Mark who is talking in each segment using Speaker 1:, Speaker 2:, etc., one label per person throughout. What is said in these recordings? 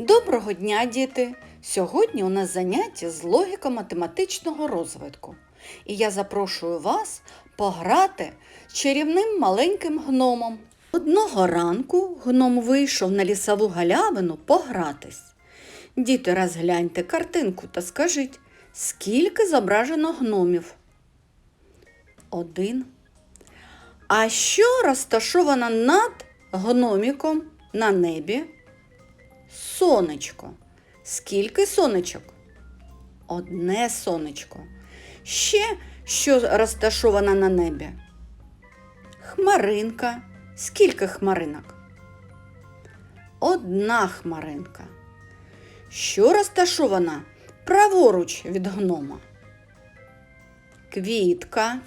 Speaker 1: Доброго дня, діти! Сьогодні у нас заняття з логіко-математичного розвитку. І я запрошую вас пограти з чарівним маленьким гномом. Одного ранку гном вийшов на лісову галявину погратись. Діти, розгляньте картинку та скажіть, скільки зображено гномів? Один. А що розташовано над гноміком на небі? Сонечко. Скільки сонечок? Одне сонечко. Ще що розташовано на небі? Хмаринка. Скільки хмаринок? Одна хмаринка. Що розташована праворуч від гнома? Квітка.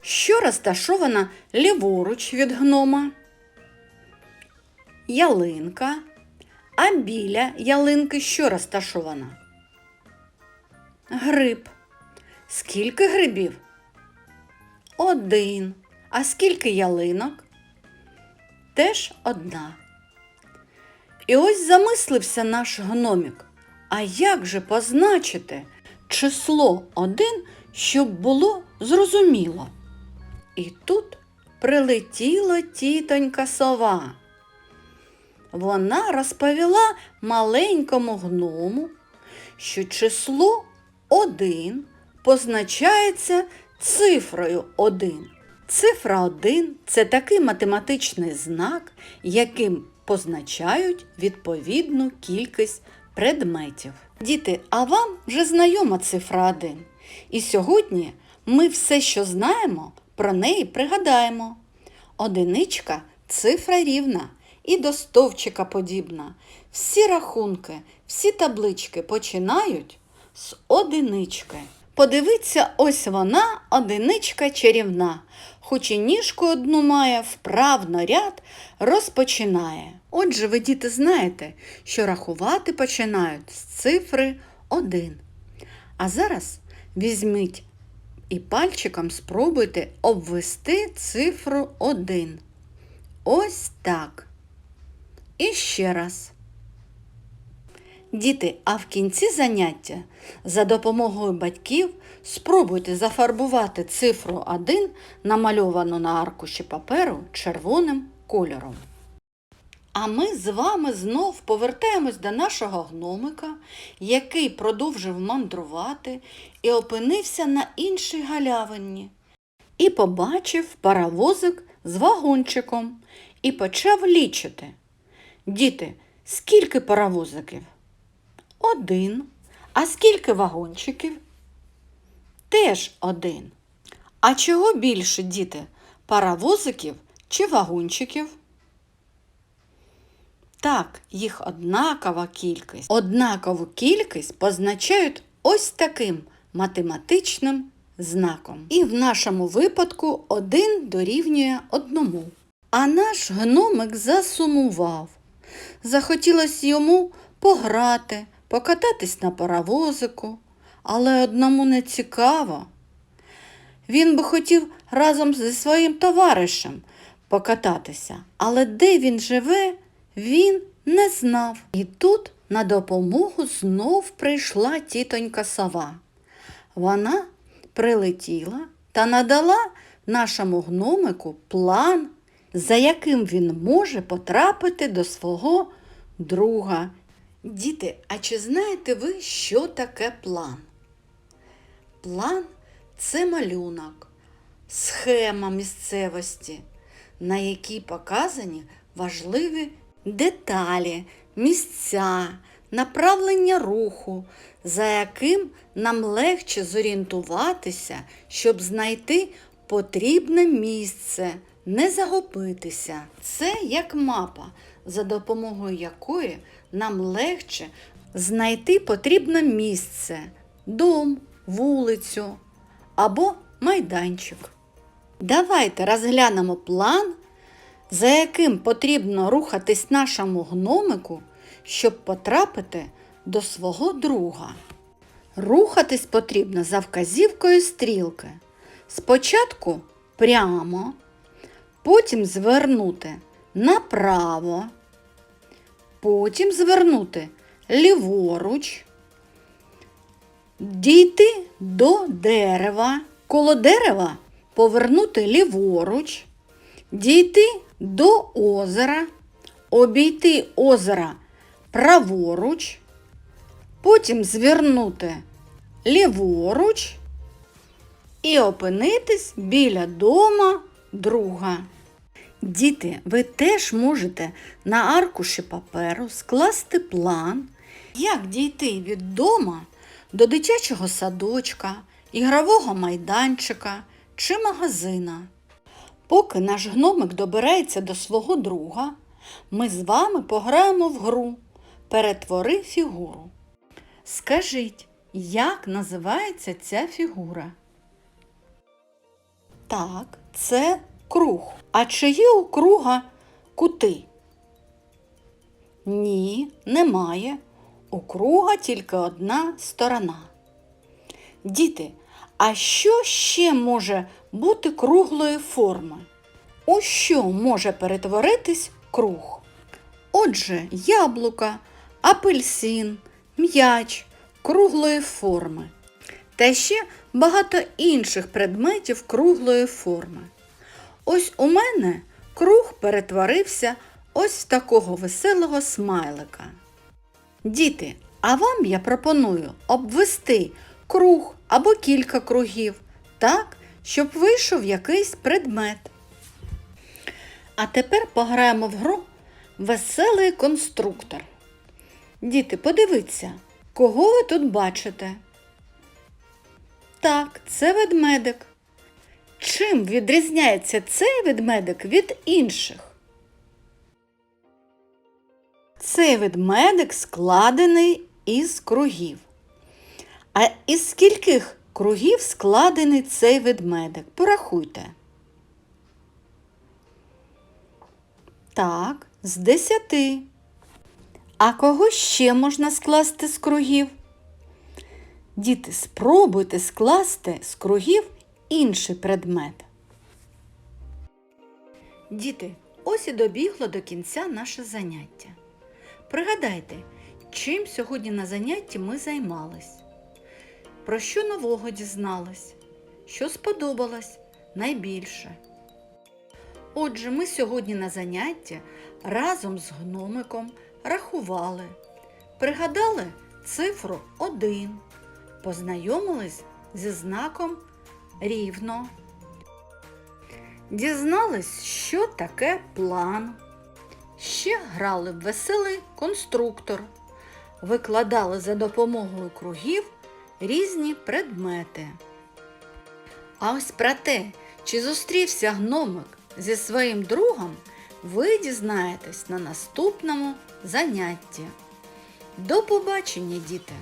Speaker 1: Що розташована ліворуч від гнома? Ялинка. А біля ялинки що розташована? Гриб. Скільки грибів? Один. А скільки ялинок? Теж одна. І ось замислився наш гномік. А як же позначити число один, щоб було зрозуміло? І тут прилетіла тітонька сова. Вона розповіла маленькому гному, що число один позначається цифрою 1. Цифра 1 – це такий математичний знак, яким позначають відповідну кількість предметів. Діти, а вам вже знайома цифра 1. І сьогодні ми все, що знаємо, про неї пригадаємо. Одиничка цифра рівна і до стовпчика подібна. Всі рахунки, всі таблички починають з одинички. Подивіться, ось вона, одиничка чарівна, хоч і ніжку одну має, вправно ряд розпочинає. Отже, ви діти знаєте, що рахувати починають з цифри 1. А зараз візьміть і пальчиком спробуйте обвести цифру 1. Ось так. І ще раз. Діти, а в кінці заняття за допомогою батьків спробуйте зафарбувати цифру 1, намальовану на аркуші паперу червоним кольором. А ми з вами знов повертаємось до нашого гномика, який продовжив мандрувати і опинився на іншій галявині. І побачив паровозик з вагончиком і почав лічити. Діти, скільки паровозиків? Один. А скільки вагончиків? Теж один. А чого більше, діти? Паровозиків чи вагончиків? Так, їх однакова кількість. Однакову кількість позначають ось таким математичним знаком. І в нашому випадку один дорівнює одному. А наш гномик засумував. Захотілося йому пограти, покататись на паровозику, але одному не цікаво. Він би хотів разом зі своїм товаришем покататися, але де він живе, він не знав. І тут на допомогу знов прийшла тітонька сова. Вона прилетіла та надала нашому гномику план, за яким він може потрапити до свого друга. Діти, а чи знаєте ви, що таке план? План це малюнок, схема місцевості, на якій показані важливі деталі, місця, направлення руху, за яким нам легше зорієнтуватися, щоб знайти потрібне місце, не загубитися. Це як мапа, за допомогою якої нам легше знайти потрібне місце, дом, вулицю або майданчик. Давайте розглянемо план, за яким потрібно рухатись нашому гномику, щоб потрапити до свого друга. Рухатись потрібно за вказівкою стрілки. Спочатку прямо, потім звернути направо, потім звернути ліворуч, дійти до дерева, коло дерева повернути ліворуч, дійти до озера, обійти озера праворуч, потім звернути ліворуч і опинитись біля дома друга. Діти, ви теж можете на аркуші паперу скласти план, як дійти від дома до дитячого садочка, ігрового майданчика чи магазина. Поки наш гномик добирається до свого друга, ми з вами пограємо в гру Перетвори фігуру. Скажіть, як називається ця фігура? Так, це круг. А чи є у круга кути? Ні, немає. У круга тільки одна сторона. Діти, а що ще може бути круглої форми? У що може перетворитись круг? Отже, яблука, апельсин, м'яч круглої форми. Та ще багато інших предметів круглої форми. Ось у мене круг перетворився ось в такого веселого смайлика. Діти, а вам я пропоную обвести круг або кілька кругів так, щоб вийшов якийсь предмет. А тепер пограємо в гру Веселий конструктор. Діти, подивіться, кого ви тут бачите? Так, це ведмедик. Чим відрізняється цей ведмедик від інших? Цей ведмедик складений із кругів. А із скільких кругів складений цей ведмедик? Порахуйте. Так, з десяти. А кого ще можна скласти з кругів? Діти, спробуйте скласти з кругів інший предмет. Діти, ось і добігло до кінця наше заняття. Пригадайте, чим сьогодні на занятті ми займались, про що нового дізнались, що сподобалось найбільше. Отже, ми сьогодні на занятті разом з гномиком рахували, пригадали цифру 1, познайомились зі знаком рівно. Дізнались, що таке план. Ще грали в веселий конструктор, викладали за допомогою кругів різні предмети. А ось про те, чи зустрівся гномик зі своїм другом, ви дізнаєтесь на наступному занятті. До побачення, діти!